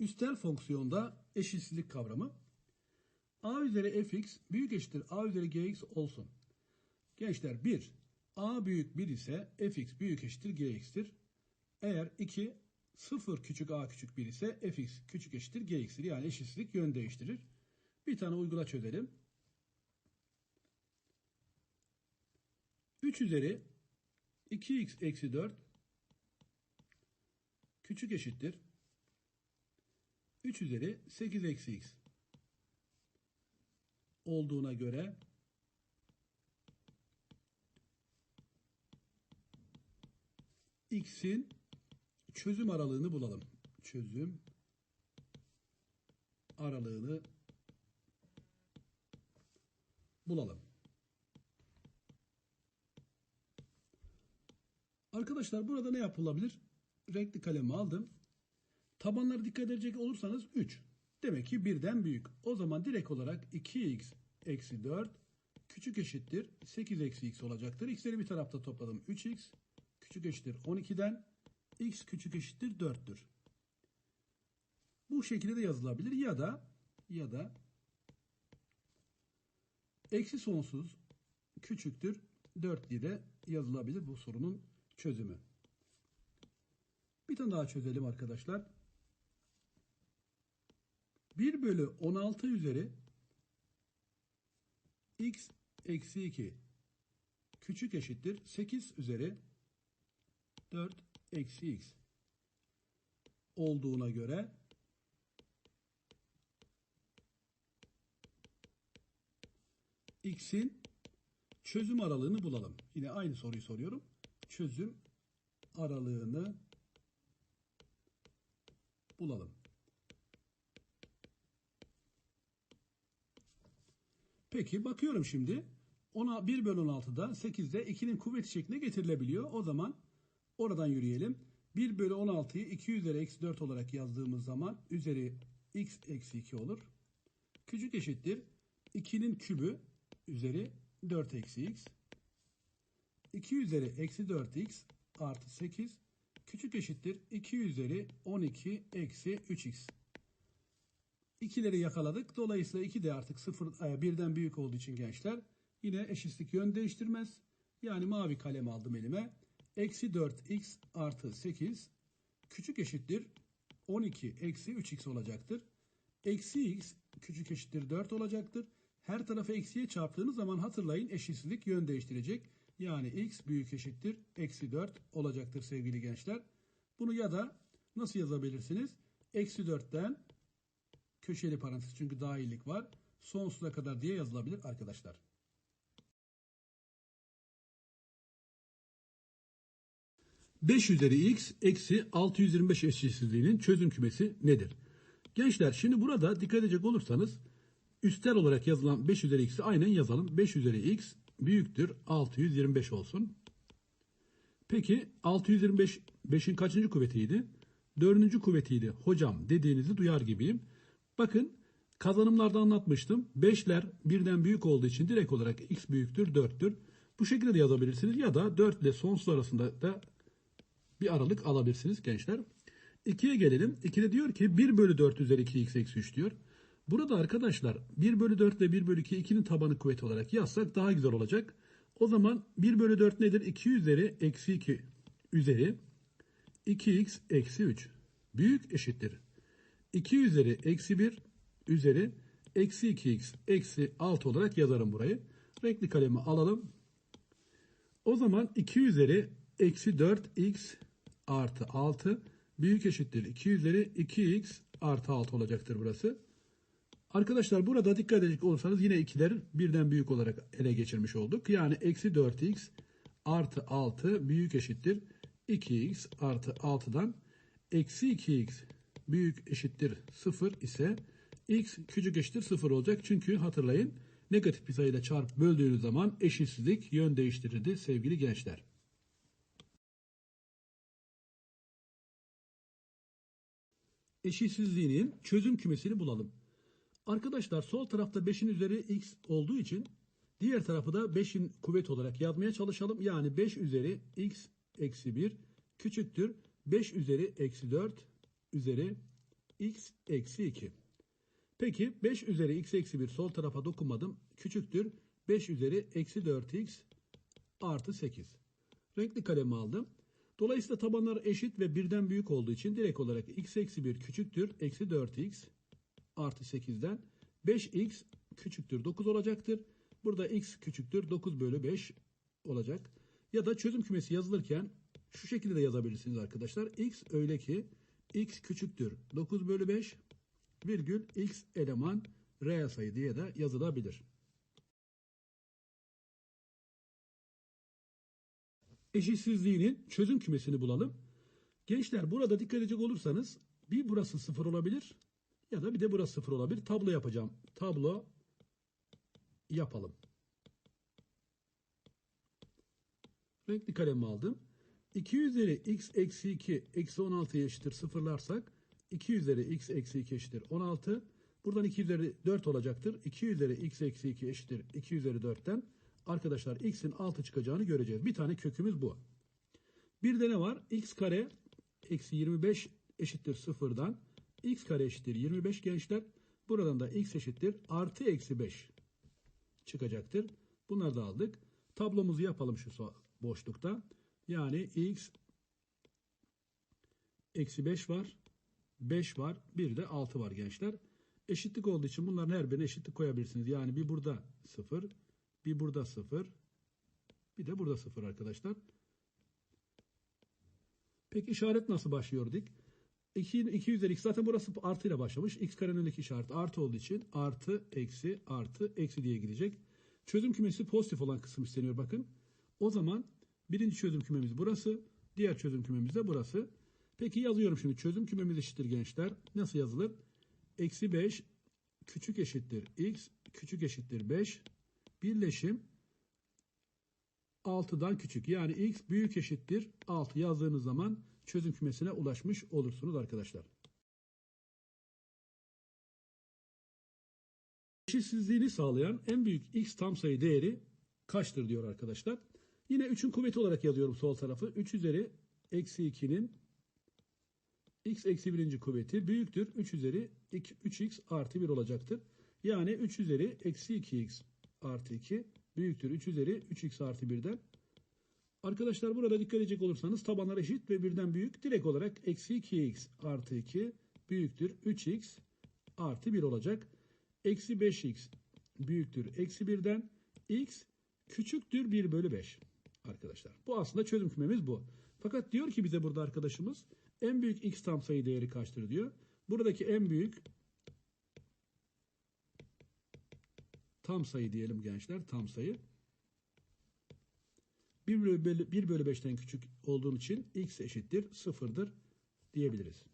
Üstel fonksiyonda eşitsizlik kavramı. a üzeri fx büyük eşittir a üzeri gx olsun. Gençler 1. a büyük 1 ise fx büyük eşittir gx'tir. Eğer 2 0 küçük a küçük 1 ise fx küçük eşittir gx'tir. Yani eşitsizlik yön değiştirir. Bir tane uygula çözelim. 3 üzeri 2x eksi 4 küçük eşittir 3 üzeri 8 eksi x olduğuna göre x'in çözüm aralığını bulalım. Çözüm aralığını bulalım. Arkadaşlar burada ne yapılabilir? Renkli kalemi aldım. Tabanlara dikkat edecek olursanız 3. Demek ki birden büyük. O zaman direkt olarak 2x eksi 4 küçük eşittir 8 eksi x olacaktır. X'leri bir tarafta topladım. 3x küçük eşittir 12'den x küçük eşittir 4'tür. Bu şekilde de yazılabilir ya da ya da eksi sonsuz küçüktür 4 diye de yazılabilir bu sorunun çözümü. Bir tane daha çözelim arkadaşlar. 1 bölü 16 üzeri x eksi 2 küçük eşittir 8 üzeri 4 eksi x olduğuna göre x'in çözüm aralığını bulalım. Yine aynı soruyu soruyorum. Çözüm aralığını bulalım. Peki bakıyorum şimdi. Ona 1 bölü 16'da 8'de 2'nin kuvveti şeklinde getirilebiliyor. O zaman oradan yürüyelim. 1 bölü 16'yı 2 üzeri eksi 4 olarak yazdığımız zaman üzeri x eksi 2 olur. Küçük eşittir. 2'nin kübü üzeri 4 eksi x. 2 üzeri eksi 4x artı 8 küçük eşittir 2 üzeri 12 eksi 3x. İkileri yakaladık. Dolayısıyla 2 de artık 0 birden büyük olduğu için gençler yine eşitlik yön değiştirmez. Yani mavi kalem aldım elime. Eksi 4x artı 8 küçük eşittir 12 eksi 3x olacaktır. Eksi x küçük eşittir 4 olacaktır. Her tarafı eksiye çarptığınız zaman hatırlayın eşitsizlik yön değiştirecek. Yani x büyük eşittir eksi 4 olacaktır sevgili gençler. Bunu ya da nasıl yazabilirsiniz? Eksi 4'ten köşeli parantez çünkü dahillik var. Sonsuza kadar diye yazılabilir arkadaşlar. Beş üzeri x eksi 625 eşitsizliğinin çözüm kümesi nedir? Gençler şimdi burada dikkat edecek olursanız üstel olarak yazılan 5 üzeri x'i aynen yazalım. 5 üzeri x büyüktür 625 olsun. Peki 625 5'in kaçıncı kuvvetiydi? Dördüncü kuvvetiydi. Hocam dediğinizi duyar gibiyim. Bakın kazanımlarda anlatmıştım. 5'ler birden büyük olduğu için direkt olarak x büyüktür 4'tür. Bu şekilde de yazabilirsiniz ya da 4 ile sonsuz arasında da bir aralık alabilirsiniz gençler. 2'ye gelelim. 2'de diyor ki 1 bölü 4 üzeri 2x eksi 3 diyor. Burada arkadaşlar 1 bölü 4 ile 1 bölü 2 2'nin tabanı kuvveti olarak yazsak daha güzel olacak. O zaman 1 bölü 4 nedir? 2 üzeri eksi 2 üzeri 2x eksi 3 büyük eşittir. 2 üzeri eksi 1 üzeri eksi 2x eksi 6 olarak yazarım burayı. Renkli kalemi alalım. O zaman 2 üzeri eksi 4x artı 6 büyük eşittir. 2 üzeri 2x artı 6 olacaktır burası. Arkadaşlar burada dikkat edecek olursanız yine ikiler birden büyük olarak ele geçirmiş olduk. Yani eksi 4x artı 6 büyük eşittir. 2x artı 6'dan eksi 2x büyük eşittir 0 ise x küçük eşittir 0 olacak. Çünkü hatırlayın negatif bir sayıyla çarp böldüğünüz zaman eşitsizlik yön değiştirirdi sevgili gençler. Eşitsizliğinin çözüm kümesini bulalım. Arkadaşlar sol tarafta 5'in üzeri x olduğu için diğer tarafı da 5'in kuvvet olarak yazmaya çalışalım. Yani 5 üzeri x eksi 1 küçüktür. 5 üzeri eksi 4 üzeri x eksi 2. Peki 5 üzeri x eksi 1 sol tarafa dokunmadım. Küçüktür 5 üzeri eksi 4x artı 8. Renkli kalemi aldım. Dolayısıyla tabanlar eşit ve birden büyük olduğu için direkt olarak x eksi 1 küçüktür eksi 4x artı 8'den 5x küçüktür 9 olacaktır. Burada x küçüktür 9 bölü 5 olacak. Ya da çözüm kümesi yazılırken şu şekilde de yazabilirsiniz arkadaşlar. x öyle ki x küçüktür 9 bölü 5 virgül x eleman reel sayı diye de yazılabilir. Eşitsizliğinin çözüm kümesini bulalım. Gençler burada dikkat edecek olursanız bir burası sıfır olabilir ya da bir de burası sıfır olabilir. Tablo yapacağım. Tablo yapalım. Renkli kalemi aldım. 2 üzeri x eksi 2 eksi 16'ya eşittir sıfırlarsak 2 üzeri x eksi 2 eşittir 16. Buradan 2 üzeri 4 olacaktır. 2 üzeri x eksi 2 eşittir 2 üzeri 4'ten. Arkadaşlar x'in 6 çıkacağını göreceğiz. Bir tane kökümüz bu. Bir de ne var? x kare eksi 25 eşittir sıfırdan. x kare eşittir 25 gençler. Buradan da x eşittir artı eksi 5 çıkacaktır. Bunları da aldık. Tablomuzu yapalım şu boşlukta. Yani x eksi 5 var. 5 var. Bir de 6 var gençler. Eşitlik olduğu için bunların her birine eşitlik koyabilirsiniz. Yani bir burada 0, bir burada 0, bir de burada 0 arkadaşlar. Peki işaret nasıl başlıyor dik? 2, 2 üzeri x zaten burası artıyla başlamış. x karenin önündeki işaret artı olduğu için artı, eksi, artı, eksi diye gidecek. Çözüm kümesi pozitif olan kısım isteniyor bakın. O zaman birinci çözüm kümemiz burası. Diğer çözüm kümemiz de burası. Peki yazıyorum şimdi. Çözüm kümemiz eşittir gençler. Nasıl yazılır? Eksi 5 küçük eşittir x küçük eşittir 5 birleşim 6'dan küçük. Yani x büyük eşittir 6 yazdığınız zaman çözüm kümesine ulaşmış olursunuz arkadaşlar. Eşitsizliğini sağlayan en büyük x tam sayı değeri kaçtır diyor arkadaşlar. Yine 3'ün kuvveti olarak yazıyorum sol tarafı. 3 üzeri eksi 2'nin x eksi 1. kuvveti büyüktür. 3 üzeri 2, 3x artı 1 olacaktır. Yani 3 üzeri eksi 2x artı 2 büyüktür. 3 üzeri 3x artı 1'den. Arkadaşlar burada dikkat edecek olursanız tabanlar eşit ve birden büyük. Direkt olarak eksi 2x artı 2 büyüktür. 3x artı 1 olacak. Eksi 5x büyüktür. Eksi 1'den x küçüktür 1 bölü 5 arkadaşlar. Bu aslında çözüm kümemiz bu. Fakat diyor ki bize burada arkadaşımız en büyük x tam sayı değeri kaçtır diyor. Buradaki en büyük tam sayı diyelim gençler tam sayı. 1 bölü, 1 bölü 5'ten küçük olduğun için x eşittir sıfırdır diyebiliriz.